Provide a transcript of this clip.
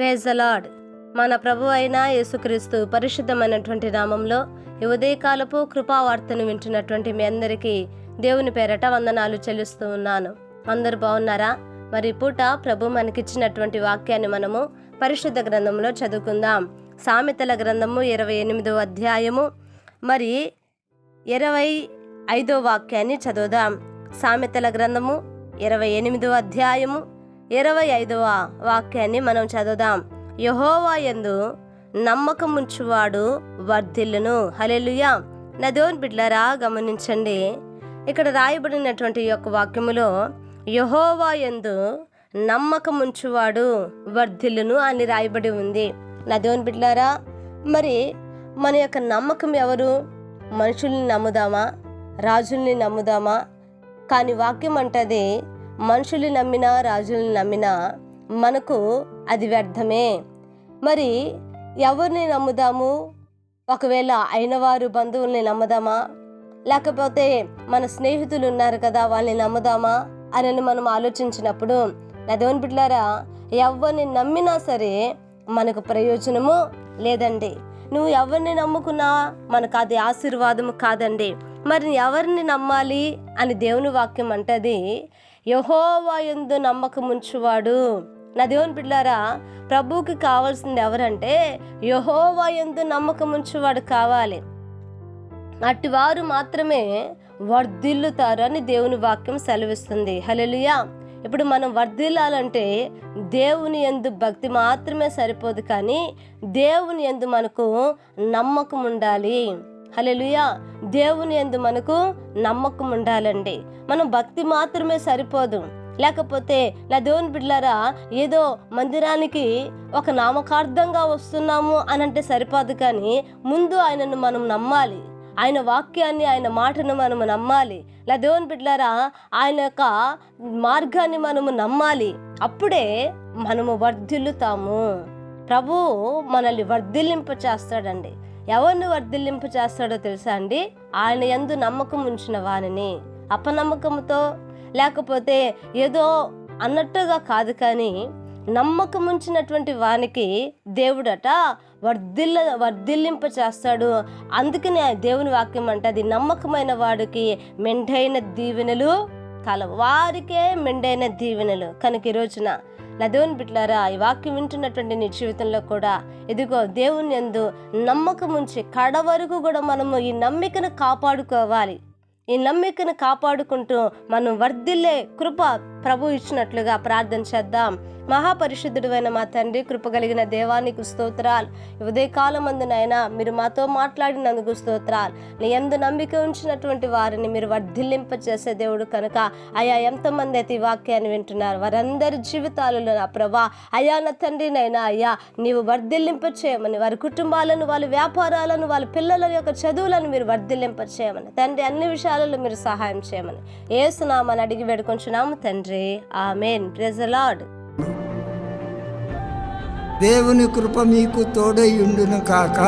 Praise అలాడ్ మన ప్రభు అయిన యేసుక్రీస్తు పరిశుద్ధమైనటువంటి నామంలో ఈ ఉదయకాలపు కృపావార్తను వింటున్నటువంటి మీ అందరికీ దేవుని పేరట వందనాలు చెల్లిస్తూ ఉన్నాను. అందరు బాగున్నారా? మరి పూట ప్రభు మనకిచ్చినటువంటి వాక్యాన్ని మనము పరిశుద్ధ గ్రంథంలో చదువుకుందాం. సామెతల గ్రంథము ఇరవై ఎనిమిదో అధ్యాయము. మరి ఇరవై ఐదో వాక్యాన్ని చదువుదాం. సామెతల గ్రంథము ఇరవై ఎనిమిదో అధ్యాయము. ఇరవై ఐదవ వాక్యాన్ని మనం చదువుదాం. యహోవా యందు నమ్మకముంచువాడు వర్ధిల్లును. హలెలుయా నదోన్ బిడ్లరా గమనించండి. ఇక్కడ రాయబడినటువంటి యొక్క వాక్యములో యహోవా యందు నమ్మకముంచువాడు వర్ధిల్లును అని రాయబడి ఉంది. నదోన్ బిడ్లారా మరి మన యొక్క నమ్మకం ఎవరు? మనుషుల్ని నమ్ముదామా? రాజుల్ని నమ్ముదామా? కానీ వాక్యం అంటది మనుషుల్ని నమ్మినా రాజుల్ని నమ్మినా మనకు అది వ్యర్థమే. మరి ఎవరిని నమ్ముదాము? ఒకవేళ అయినవారు బంధువుల్ని నమ్ముదామా? లేకపోతే మన స్నేహితులు ఉన్నారు కదా వాళ్ళని నమ్ముదామా? అని మనం ఆలోచించినప్పుడు నదేవన్ బిడ్లారా ఎవరిని నమ్మినా సరే మనకు ప్రయోజనము లేదండి. నువ్వు ఎవరిని నమ్ముకున్నా మనకు అది ఆశీర్వాదము కాదండి. మరి ఎవరిని నమ్మాలి అని దేవుని వాక్యం అంటది? యహోవా ఎందు నమ్మకం నా దేవుని బిడ్డారా ప్రభువుకి కావాల్సింది ఎవరంటే యహోవా ఎందు నమ్మకం ఉంచువాడు కావాలి. అటువారు మాత్రమే వర్ధిల్లుతారు అని దేవుని వాక్యం సెలవిస్తుంది. హలెలుయా ఇప్పుడు మనం వర్ధిల్లాలంటే దేవుని ఎందు భక్తి మాత్రమే సరిపోదు కానీ దేవుని ఎందు మనకు నమ్మకం ఉండాలి హలెలుయా దేవుని ఎందు మనకు నమ్మకం ఉండాలండి. మనం భక్తి మాత్రమే సరిపోదు. లేకపోతే నా దేవుని బిడ్లారా ఏదో మందిరానికి ఒక నామకార్థంగా వస్తున్నాము అని అంటే సరిపోదు కానీ ముందు ఆయనను మనం నమ్మాలి. ఆయన వాక్యాన్ని ఆయన మాటను మనము నమ్మాలి. నా దేవుని బిడ్లారా ఆయన యొక్క మార్గాన్ని మనము నమ్మాలి. అప్పుడే మనము వర్ధిల్లుతాము. ప్రభు మనల్ని వర్ధిల్లింప చేస్తాడండి ఎవరిని వర్ధిల్లింపు చేస్తాడో తెలుసా అండి? ఆయన ఎందు నమ్మకం ఉంచిన వారిని అపనమ్మకంతో లేకపోతే ఏదో అన్నట్టుగా కాదు కానీ నమ్మకం ఉంచినటువంటి వానికి దేవుడట వర్ధిల్ల వర్ధిల్లింప చేస్తాడు. అందుకనే దేవుని వాక్యం అంటే అది నమ్మకమైన వాడికి మెండైన దీవెనలు కల వారికే మెండైన దీవెనలు. కనుక ఈ రోజున నా బిట్లారా ఈ వాక్యం వింటున్నటువంటి నీ జీవితంలో కూడా ఇదిగో దేవుని ఎందు నమ్మకం ఉంచి కడ వరకు కూడా మనము ఈ నమ్మికను కాపాడుకోవాలి. ఈ నమ్మికను కాపాడుకుంటూ మనం వర్ధిల్లే కృప ప్రభు ఇచ్చినట్లుగా ప్రార్థన చేద్దాం. మహాపరిశుద్ధుడు అయిన మా తండ్రి కృపగలిగిన దేవానికి స్తోత్రాలు. ఉదయకాలం మందునైనా మీరు మాతో మాట్లాడినందుకు స్తోత్రాలు. నీ ఎందు నమ్మిక ఉంచినటువంటి వారిని మీరు వర్ధిల్లింప చేసే దేవుడు కనుక. అయా ఎంతమంది అయితే ఈ వాక్యాన్ని వింటున్నారు. వారందరి జీవితాలలో నా ప్రభా అయా నా తండ్రినైనా అయ్యా నీవు వర్ధిల్లింప చేయమని వారి కుటుంబాలను వాళ్ళ వ్యాపారాలను వాళ్ళ పిల్లల యొక్క చదువులను మీరు వర్ధిల్లింప చేయమని తండ్రి అన్ని విషయాలలో మీరు సహాయం చేయమని. ఏసునామని అడిగి వేడుకొంచున్నాము తండ్రి. ఆమెన్. ప్రెజలాడ్ దేవుని కృప మీకు తోడై ఉండును కాక.